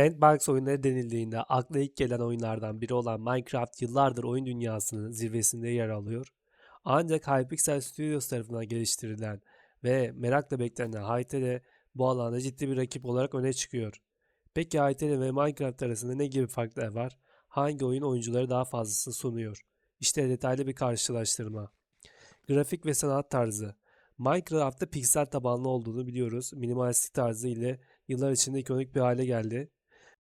Sandbox oyunları denildiğinde akla ilk gelen oyunlardan biri olan Minecraft yıllardır oyun dünyasının zirvesinde yer alıyor. Ancak Hypixel Studios tarafından geliştirilen ve merakla beklenen Hytale bu alanda ciddi bir rakip olarak öne çıkıyor. Peki Hytale ve Minecraft arasında ne gibi farklar var? Hangi oyun oyuncuları daha fazlasını sunuyor? İşte detaylı bir karşılaştırma. Grafik ve sanat tarzı. Minecraft'ta piksel tabanlı olduğunu biliyoruz. Minimalistik tarzı ile yıllar içinde ikonik bir hale geldi.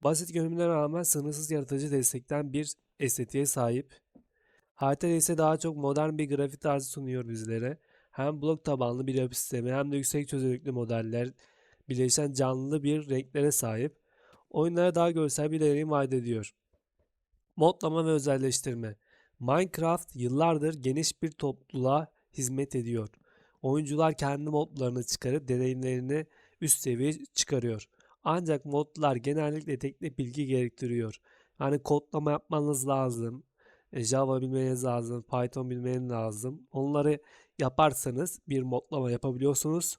Basit görünümüne rağmen sınırsız yaratıcı destekten bir estetiğe sahip. Hytale ise daha çok modern bir grafik tarzı sunuyor bizlere. Hem blok tabanlı bir yapı sistemi hem de yüksek çözünürlüklü modeller birleşen canlı bir renklere sahip. Oyunlara daha görsel bir deneyim vaat ediyor. Modlama ve özelleştirme. Minecraft yıllardır geniş bir topluluğa hizmet ediyor. Oyuncular kendi modlarını çıkarıp deneyimlerini üst seviyeye çıkarıyor. Ancak modlar genellikle teknik bilgi gerektiriyor. Yani kodlama yapmanız lazım. e, Java bilmeniz lazım. Python bilmeniz lazım. Onları yaparsanız bir modlama yapabiliyorsunuz.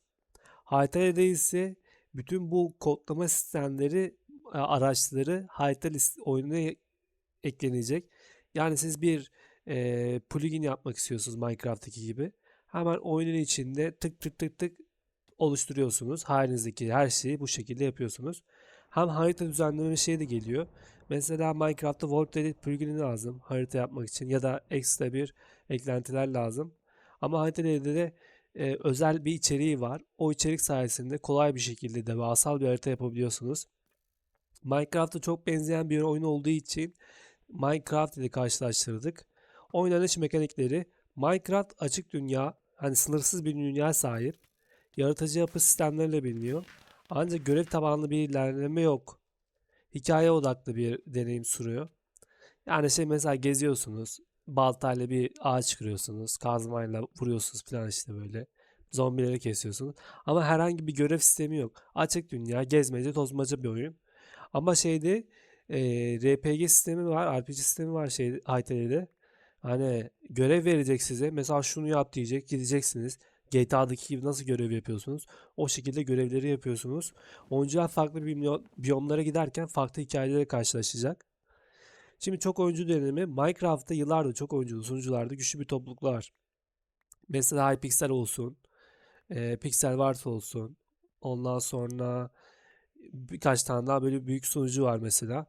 Hytale'de ise bütün bu kodlama sistemleri, e, araçları Hytale oyununa eklenecek. Yani siz bir e, plugin yapmak istiyorsunuz Minecraft'taki gibi. Hemen oyunun içinde tık tık tık tık oluşturuyorsunuz. Halinizdeki her şeyi bu şekilde yapıyorsunuz. Hem harita düzenleme şey de geliyor. Mesela Minecraft'ta World Edit plugini lazım harita yapmak için ya da ekstra bir eklentiler lazım. Ama harita de e, özel bir içeriği var. O içerik sayesinde kolay bir şekilde devasal bir harita yapabiliyorsunuz. Minecraft'a çok benzeyen bir oyun olduğu için Minecraft ile karşılaştırdık. Oynanış mekanikleri Minecraft açık dünya, hani sınırsız bir dünya sahip. Yaratıcı yapı sistemleriyle biliniyor. Ancak görev tabanlı bir ilerleme yok. Hikaye odaklı bir deneyim sunuyor. Yani şey mesela geziyorsunuz. Baltayla bir ağaç kırıyorsunuz. Kazmayla vuruyorsunuz falan işte böyle. Zombileri kesiyorsunuz. Ama herhangi bir görev sistemi yok. Açık dünya, gezmece, tozmaca bir oyun. Ama şeyde e, RPG sistemi var, RPG sistemi var şey Hytale'de. Hani görev verecek size. Mesela şunu yap diyecek. Gideceksiniz. GTA'daki gibi nasıl görev yapıyorsunuz? O şekilde görevleri yapıyorsunuz. Oyuncular farklı biyo- biyomlara giderken farklı hikayelerle karşılaşacak. Şimdi çok oyuncu dönemi Minecraft'ta yıllardır çok oyunculu sunucularda güçlü bir topluluklar. Mesela Hypixel olsun, e, Pixelwars olsun. Ondan sonra birkaç tane daha böyle büyük sunucu var mesela.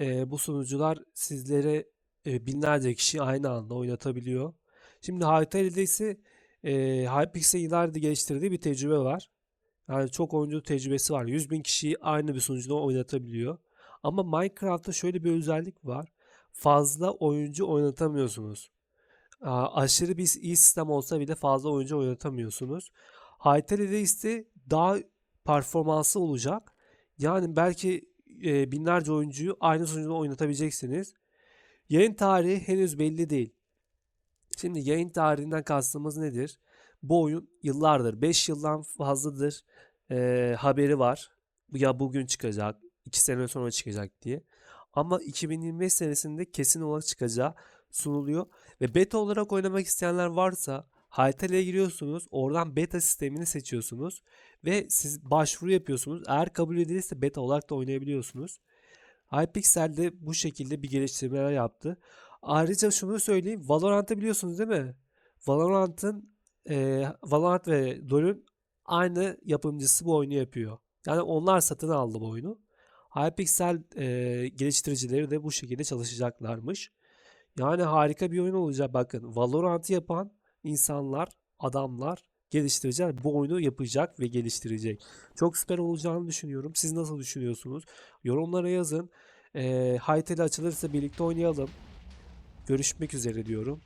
E, bu sunucular sizlere e, binlerce kişi aynı anda oynatabiliyor. Şimdi Hytale'de ise e, Hypixel yıllardır geliştirdiği bir tecrübe var. Yani çok oyuncu tecrübesi var. 100 bin kişiyi aynı bir sunucuda oynatabiliyor. Ama Minecraft'ta şöyle bir özellik var. Fazla oyuncu oynatamıyorsunuz. Aşırı bir iyi sistem olsa bile fazla oyuncu oynatamıyorsunuz. Hytale'de ise daha performanslı olacak. Yani belki e, binlerce oyuncuyu aynı sunucuda oynatabileceksiniz. Yayın tarihi henüz belli değil. Şimdi yayın tarihinden kastımız nedir? Bu oyun yıllardır, 5 yıldan fazladır e, haberi var. Ya bugün çıkacak, 2 sene sonra çıkacak diye. Ama 2025 senesinde kesin olarak çıkacağı sunuluyor. Ve beta olarak oynamak isteyenler varsa Hytale'ye giriyorsunuz. Oradan beta sistemini seçiyorsunuz. Ve siz başvuru yapıyorsunuz. Eğer kabul edilirse beta olarak da oynayabiliyorsunuz. Hypixel de bu şekilde bir geliştirmeler yaptı. Ayrıca şunu söyleyeyim. Valorant'ı biliyorsunuz değil mi? Valorant'ın e, Valorant ve LoL'ün aynı yapımcısı bu oyunu yapıyor. Yani onlar satın aldı bu oyunu. Hypixel e, geliştiricileri de bu şekilde çalışacaklarmış. Yani harika bir oyun olacak. Bakın Valorant'ı yapan insanlar, adamlar, geliştiriciler bu oyunu yapacak ve geliştirecek. Çok süper olacağını düşünüyorum. Siz nasıl düşünüyorsunuz? Yorumlara yazın. E, Hytale açılırsa birlikte oynayalım. Görüşmek üzere diyorum.